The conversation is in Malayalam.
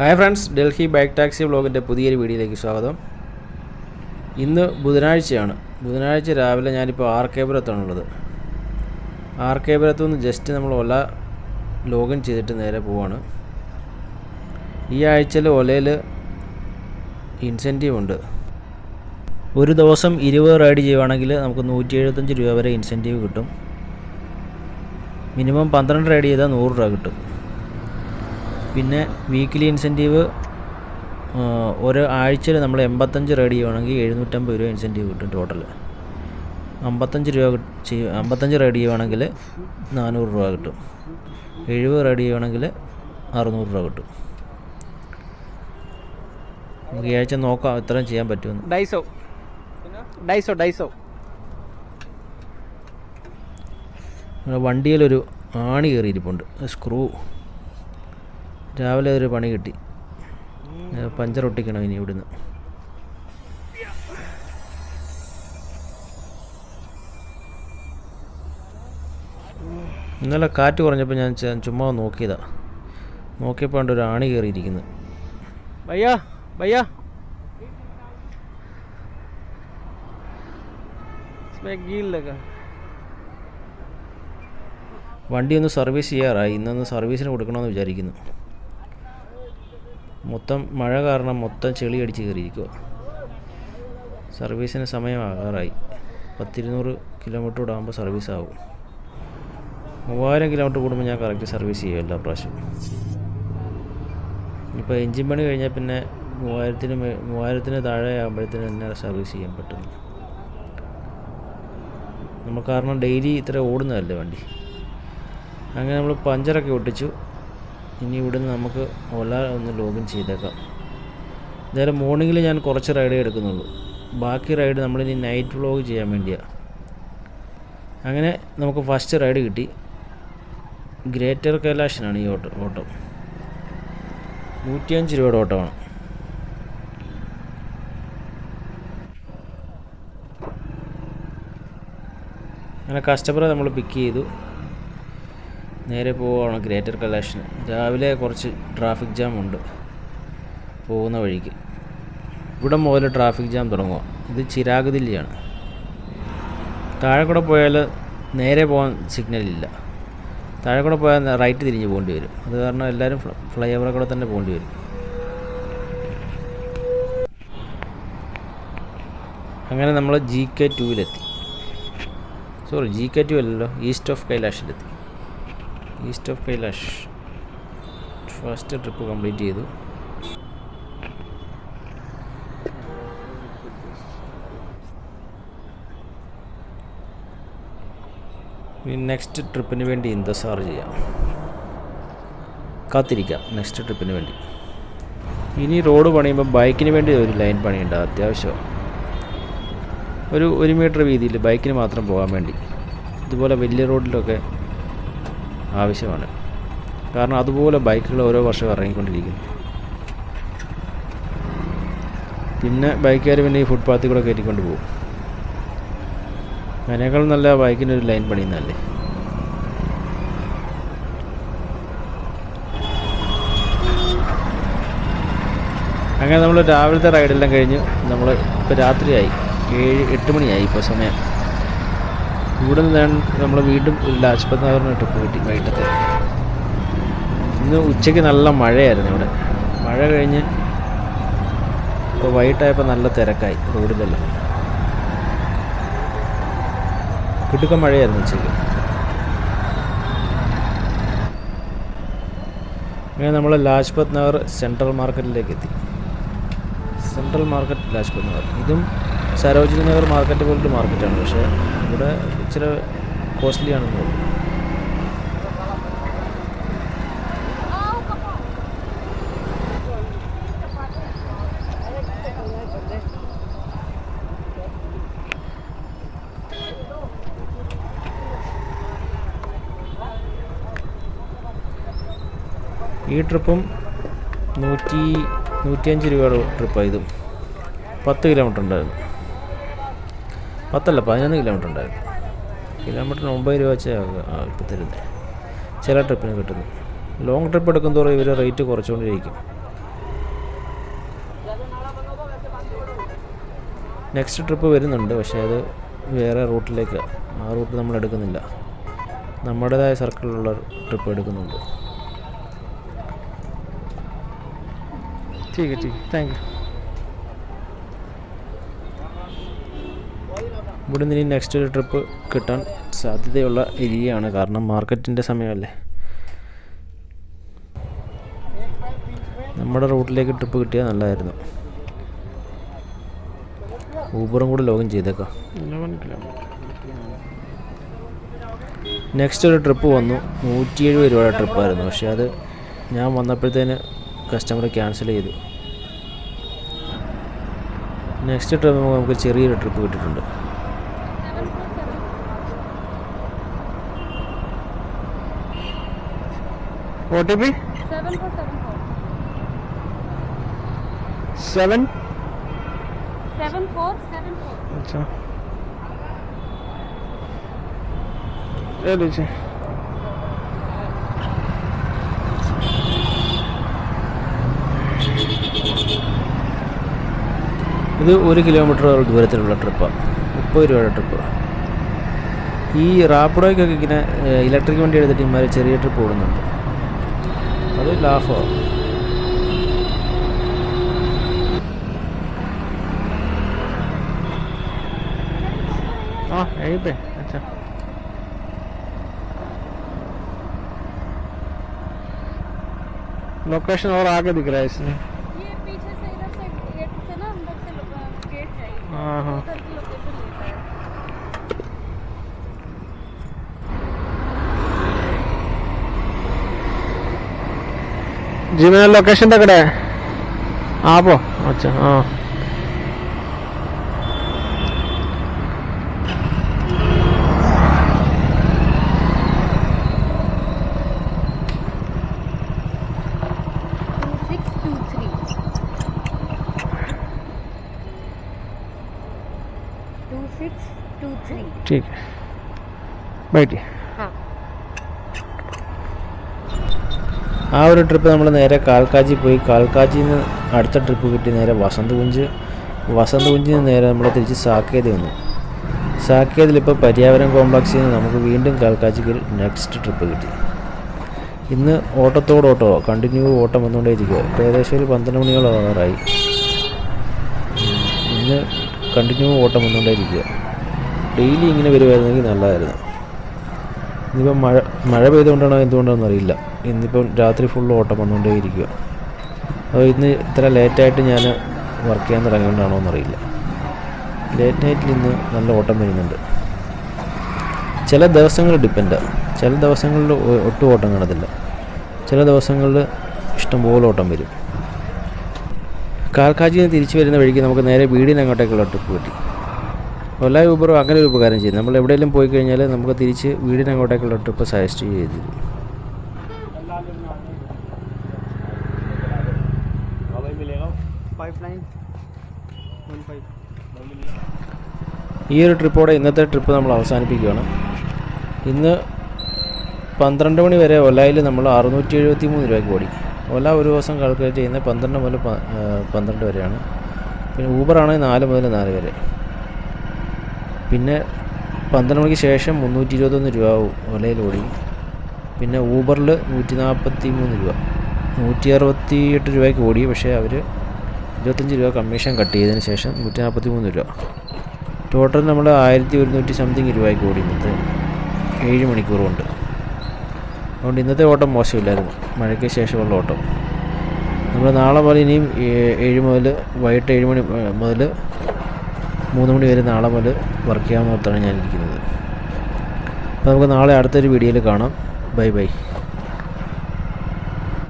Hi friends Delhi bike taxi ബ്ലോഗിന്റെ പുതിയൊരു വീഡിയോയിലേക്ക് സ്വാഗതം. ഇന്ന് ബുധനാഴ്ചയാണ്. ബുധനാഴ്ച രാവിലെ ഞാനിപ്പോൾ ആർ കേപുരത്താണുള്ളത് ആർ കേപുരത്തു നിന്ന് ജസ്റ്റ് നമ്മൾ ഒല ലോഗിൻ ചെയ്തിട്ട് നേരെ പോവാണ്. ഈ ആഴ്ചയിൽ ഒലയിൽ ഇൻസെന്റീവ് ഉണ്ട്. ഒരു ദിവസം ഇരുപത് റൈഡ് ചെയ്യുവാണെങ്കിൽ നമുക്ക് നൂറ്റി എഴുപത്തഞ്ച് രൂപ വരെ ഇൻസെന്റീവ് കിട്ടും. മിനിമം പന്ത്രണ്ട് റൈഡ് ചെയ്താൽ നൂറ് രൂപ കിട്ടും. പിന്നെ വീക്കിലി ഇൻസെന്റീവ് ഒരു ആഴ്ചയിൽ നമ്മൾ എൺപത്തഞ്ച് റൈഡ് ചെയ്യുവാണെങ്കിൽ എഴുന്നൂറ്റമ്പത് രൂപ ഇൻസെന്റീവ് കിട്ടും ടോട്ടൽ അമ്പത്തഞ്ച് രൂപ ചെയ്യും അമ്പത്തഞ്ച് റൈഡ് ചെയ്യുവാണെങ്കിൽ നാനൂറ് രൂപ കിട്ടും. എഴുപത് റൈഡ് ചെയ്യുവാണെങ്കിൽ അറുന്നൂറ് രൂപ കിട്ടും. നമുക്ക് ഈ ആഴ്ച നോക്കാം ഇത്രയും ചെയ്യാൻ പറ്റുമെന്ന്. ഡൈസോ ഡൈസോ ഡൈസോ വണ്ടിയിലൊരു ആണി കയറിയിരിപ്പുണ്ട്. സ്ക്രൂ രാവിലെ ഒരു പണി കിട്ടി. പഞ്ചർ ഒട്ടിക്കണം ഇനി ഇവിടുന്ന്. ഇന്നലെ കാറ്റ് കുറഞ്ഞപ്പോൾ ഞാൻ ചുമ്മാ നോക്കിയതാ. നോക്കിയപ്പോൾ ഒരു ആണി കയറിയിരിക്കുന്നത് ഭയ്യാ ഭയ്യാ. വണ്ടി ഒന്ന് സർവീസ് ചെയ്യാറായി. ഇന്നൊന്ന് സർവീസിന് കൊടുക്കണമെന്ന് വിചാരിക്കുന്നു. മൊത്തം മഴ കാരണം മൊത്തം ചെളി അടിച്ച് കയറിയിരിക്കുക സർവീസിന് സമയമാകാറായി പത്തിരുന്നൂറ് കിലോമീറ്റർ ഇടാകുമ്പോൾ സർവീസ് ആവും. മൂവായിരം കിലോമീറ്റർ കൂടുമ്പോൾ ഞാൻ കറക്റ്റ് സർവീസ് ചെയ്യും എല്ലാ പ്രാവശ്യവും ഇപ്പോൾ എൻജിൻ പണി കഴിഞ്ഞാൽ പിന്നെ മൂവായിരത്തിന് മൂവായിരത്തിന് താഴെ ആകുമ്പോഴത്തേന് തന്നെ സർവീസ് ചെയ്യാൻ പറ്റുന്നു. നമ്മൾ കാരണം ഡെയിലി ഇത്ര ഓടുന്നതല്ലേ വണ്ടി? അങ്ങനെ നമ്മൾ പഞ്ചറൊക്കെ ഒട്ടിച്ചു. ഇനി ഇവിടുന്ന് നമുക്ക് ഓല ഒന്ന് ലോഗിൻ ചെയ്തേക്കാം. എന്തായാലും മോർണിംഗിൽ ഞാൻ കുറച്ച് റൈഡ് എടുക്കുന്നുള്ളൂ. ബാക്കി റൈഡ് നമ്മളിനി നൈറ്റ് വ്ളോഗ് ചെയ്യാൻ വേണ്ടിയാണ് അങ്ങനെ നമുക്ക് ഫസ്റ്റ് റൈഡ് കിട്ടി. ഗ്രേറ്റർ കൈലാഷനാണ് ഈ ഓട്ടോ ഓട്ടം. നൂറ്റിയഞ്ച് രൂപയുടെ ഓട്ടമാണ്. അങ്ങനെ കസ്റ്റമറെ നമ്മൾ പിക്ക് ചെയ്തു. നേരെ പോവുകയാണ് ഗ്രേറ്റർ കലാഷിന് രാവിലെ കുറച്ച് ട്രാഫിക് ജാം ഉണ്ട്. പോകുന്ന വഴിക്ക്. ഇവിടെ മുതൽ ട്രാഫിക് ജാം തുടങ്ങുക ഇത് ചിരാഗ് ദില്ലിയാണ്. താഴെ കൂടെ പോയാൽ നേരെ പോകാൻ സിഗ്നലില്ല താഴെ കൂടെ പോയാൽ റൈറ്റ് തിരിഞ്ഞ് പോകേണ്ടി വരും. അത് കാരണം എല്ലാവരും ഫ്ലൈ ഓവറെ കൂടെ തന്നെ പോകേണ്ടി വരും. അങ്ങനെ നമ്മൾ ജി കെ ടുവിലെത്തി സോറി ജി കെ ടു അല്ലല്ലോ east of കൈലാഷിലെത്തി east of Kailash first trip complete ചെയ്തു. ഇനി നെക്സ്റ്റ് ട്രിപ്പിന് വേണ്ടി ഇന്തസാർ ചെയ്യാം? കാത്തിരിക്കാം നെക്സ്റ്റ് ട്രിപ്പിന് വേണ്ടി. ഇനി റോഡ് പണിയുമ്പോൾ ബൈക്കിന് വേണ്ടി ഒരു ലൈൻ പണിയുണ്ട് അത്യാവശ്യം. ഒരു ഒരു മീറ്റർ വീതിയിൽ ബൈക്കിന് മാത്രം പോകാൻ വേണ്ടി. ഇതുപോലെ വലിയ റോഡിലൊക്കെ ആവശ്യമാണ്. കാരണം അതുപോലെ ബൈക്കുകൾ ഓരോ വർഷവും ഇറങ്ങിക്കൊണ്ടിരിക്കുന്നു. പിന്നെ ബൈക്കുകാർ പിന്നെ ഈ ഫുട്പാത്തിൽ കൂടെ കയറ്റിക്കൊണ്ട് പോകും. അതിനേക്കാൾ നല്ല ബൈക്കിനൊരു ലൈൻ പണിയുന്നതല്ലേ? അങ്ങനെ നമ്മൾ രാവിലത്തെ റൈഡെല്ലാം കഴിഞ്ഞ് നമ്മൾ ഇപ്പോൾ രാത്രിയായി. ഏഴ് എട്ട് മണിയായി ഇപ്പോൾ സമയം. ഇവിടെ നിന്ന് നമ്മൾ വീണ്ടും ലാജ്പത് നഗറിന് ട്രിപ്പ് കിട്ടി വൈകിട്ടത്തെ. ഇന്ന് ഉച്ചയ്ക്ക് നല്ല മഴയായിരുന്നു ഇവിടെ. മഴ കഴിഞ്ഞ് ഇപ്പോൾ വൈകിട്ടായപ്പോൾ നല്ല തിരക്കായി റോഡിലെല്ലാം. കിടുക്ക മഴയായിരുന്നു ഉച്ചയ്ക്ക്. അങ്ങനെ നമ്മൾ ലാജ്പത് നഗർ സെൻട്രൽ മാർക്കറ്റിലേക്ക് എത്തി. സെൻട്രൽ മാർക്കറ്റ് ലാജ്പത് നഗർ ഇതും സരോജിനി നഗർ മാർക്കറ്റ് പോലൊരു മാർക്കറ്റാണ് പക്ഷേ ഇവിടെ ഇച്ചിരി കോസ്റ്റ്ലി ആണെന്ന് തോന്നുന്നു. ഈ ട്രിപ്പും നൂറ്റി നൂറ്റിയഞ്ച് രൂപയുടെ ട്രിപ്പാണ് പത്ത് കിലോമീറ്റർ ഉണ്ടായിരുന്നു. പത്തല്ല പതിനൊന്ന് കിലോമീറ്റർ ഉണ്ടായിരുന്നു. കിലോമീറ്ററിന് ഒമ്പത് രൂപ വെച്ച് ഇപ്പം തരുന്നത് ചില ട്രിപ്പിന് കിട്ടുന്നു. ലോങ് ട്രിപ്പ് എടുക്കും തോറും ഇവർ റേറ്റ് കുറച്ചുകൊണ്ടിരിക്കും നെക്സ്റ്റ് ട്രിപ്പ് വരുന്നുണ്ട് പക്ഷേ അത് വേറെ റൂട്ടിലേക്ക് ആ റൂട്ട് നമ്മൾ എടുക്കുന്നില്ല. നമ്മുടേതായ സർക്കിളിലുള്ള ട്രിപ്പ് എടുക്കുന്നുണ്ട്. ठीक है ठीक है. थैंक यू ഇവിടെ നിന്ന് ഇനി നെക്സ്റ്റ് ഒരു ട്രിപ്പ് കിട്ടാൻ സാധ്യതയുള്ള ഏരിയയാണ്. കാരണം മാർക്കറ്റിന്റെ സമയമല്ലേ? നമ്മുടെ റൂട്ടിലേക്ക് ട്രിപ്പ് കിട്ടിയാൽ നല്ലതായിരുന്നു. ഊബറും കൂടെ ലോഗിൻ ചെയ്തേക്കാം. നെക്സ്റ്റ് ഒരു ട്രിപ്പ് വന്നു. നൂറ്റി എഴുപത് രൂപയുടെ ട്രിപ്പായിരുന്നു പക്ഷേ അത് ഞാൻ വന്നപ്പോഴത്തേന് കസ്റ്റമർ ക്യാൻസൽ ചെയ്തു. നെക്സ്റ്റ് ട്രിപ്പ് നമുക്ക് ചെറിയൊരു ട്രിപ്പ് കിട്ടിയിട്ടുണ്ട്. O T P seven four seven four seven seven four seven four अच्छा ले लीजिए ഇത് ഒരു കിലോമീറ്റർ ദൂരത്തിലുള്ള ട്രിപ്പാണ് മുപ്പത് രൂപയുടെ ട്രിപ്പ് ഈ റാപ്പിഡോയ്ക്കൊക്കെ ഇങ്ങനെ ഇലക്ട്രിക് വണ്ടി എടുത്തിട്ട് ഇമാർ ചെറിയ ട്രിപ്പ് ഓടുന്നുണ്ട് അത് ലാഭമാണ് हाँ यहीं पे अच्छा लोकेशन और आगे दिख रहा है इसमें ये पीछे से इधर से गेट से ना अंदर से लो- गेट चाहिए हाँ हाँ जी मैंने लोकेशन तक है आप अच्छा हाँ। ठीक है। बैठिए। ആ ഒരു ട്രിപ്പ് നമ്മൾ നേരെ കാൽക്കാജി പോയി. കാൽക്കാജിയിൽ നിന്ന് അടുത്ത ട്രിപ്പ് കിട്ടി നേരെ വസന്തകുഞ്ച്. വസന്തകുഞ്ചിൽ നിന്ന് നേരെ നമ്മൾ തിരിച്ച് സാക്കേത് വന്നു സാക്കേതിൽ ഇപ്പോൾ പര്യാവരം കോംപ്ലക്സിൽ നിന്ന് നമുക്ക് വീണ്ടും കാൽക്കാജിക്ക് ഒരു നെക്സ്റ്റ് ട്രിപ്പ് കിട്ടി. ഇന്ന് ഓട്ടത്തോട് ഓട്ടോ കണ്ടിന്യൂ ഓട്ടം വന്നുകൊണ്ടേയിരിക്കുക ഇപ്പോൾ ഏകദേശം ഒരു പന്ത്രണ്ട് മണിയോളം ആറായി ഇന്ന് കണ്ടിന്യൂ ഓട്ടം വന്നുകൊണ്ടേയിരിക്കുക ഡെയിലി ഇങ്ങനെ വരുമായിരുന്നെങ്കിൽ നല്ലതായിരുന്നു. ഇന്നിപ്പം മഴ മഴ പെയ്തുകൊണ്ടാണോ എന്തുകൊണ്ടാണെന്ന് അറിയില്ല. ഇന്നിപ്പം രാത്രി ഫുള്ള് ഓട്ടം വന്നുകൊണ്ടേ ഇരിക്കുക അപ്പോൾ ഇന്ന് ഇത്ര ലേറ്റായിട്ട് ഞാൻ വർക്ക് ചെയ്യാൻ തുടങ്ങിയതുകൊണ്ടാണോ എന്നറിയില്ല. ലേറ്റ് നൈറ്റിൽ ഇന്ന് നല്ല ഓട്ടം വരുന്നുണ്ട്. ചില ദിവസങ്ങൾ ഡിപ്പെൻഡാണ് ചില ദിവസങ്ങളിൽ ഒട്ടും ഓട്ടം കാണത്തില്ല. ചില ദിവസങ്ങളിൽ ഇഷ്ടംപോലെ ഓട്ടം വരും. കാൽക്കാച്ചിൽ നിന്ന് തിരിച്ചു വരുന്ന വഴിക്ക് നമുക്ക് നേരെ വീടിന് അങ്ങോട്ടേക്കുള്ള ട്രിപ്പ് കിട്ടി. ഓല ഊബറും അങ്ങനെ ഒരു ഉപകാരം ചെയ്യും നമ്മൾ എവിടെയെങ്കിലും പോയി കഴിഞ്ഞാൽ നമുക്ക് തിരിച്ച് വീടിനങ്ങോട്ടേക്കുള്ള ട്രിപ്പ് സജസ്റ്റ് ചെയ്തു. ഈ ഒരു ട്രിപ്പോടെ ഇന്നത്തെ ട്രിപ്പ് നമ്മൾ അവസാനിപ്പിക്കുകയാണ്. ഇന്ന് പന്ത്രണ്ട് മണി വരെ ഒലായിൽ നമ്മൾ അറുന്നൂറ്റി എഴുപത്തി മൂന്ന് രൂപയ്ക്ക് ഓടി. ഒല ഒരു ദിവസം കാൽക്കുലേറ്റ് ചെയ്യുന്നത് പന്ത്രണ്ട് മുതൽ പന്ത്രണ്ട് വരെയാണ്. പിന്നെ ഊബറാണെങ്കിൽ നാല് മുതൽ നാല് വരെ. പിന്നെ പന്ത്രണ്ട് മണിക്ക് ശേഷം മുന്നൂറ്റി ഇരുപത്തൊന്ന് രൂപ ഒലയിൽ ഓടി പിന്നെ ഊബറിൽ നൂറ്റി നാൽപ്പത്തി മൂന്ന് രൂപ. നൂറ്റി അറുപത്തി എട്ട് രൂപയ്ക്ക് ഓടി പക്ഷേ അവർ ഇരുപത്തഞ്ച് രൂപ കമ്മീഷൻ കട്ട് ചെയ്തതിന് ശേഷം നൂറ്റി നാൽപ്പത്തി മൂന്ന് രൂപ. ടോട്ടൽ നമ്മൾ ആയിരത്തി ഒരുന്നൂറ്റി സംതിങ് രൂപയ്ക്ക് ഓടി ഇന്നത്തെ ഏഴ് മണിക്കൂർ കൊണ്ട്. അതുകൊണ്ട് ഇന്നത്തെ ഓട്ടം മോശമില്ലായിരുന്നു. മഴയ്ക്ക് ശേഷമുള്ള ഓട്ടം. നമ്മൾ നാളെ മുതൽ ഇനിയും ഏഴ് മുതൽ വൈകിട്ട് ഏഴ് മണി മുതൽ മൂന്ന് മണി വരെ നാളെ മുതൽ വർക്ക് ചെയ്യാമെന്ന് ഓർത്താണ് ഞാൻ ഇരിക്കുന്നത്. അപ്പോൾ നമുക്ക് നാളെ അടുത്തൊരു വീഡിയോയിൽ കാണാം. Bye bye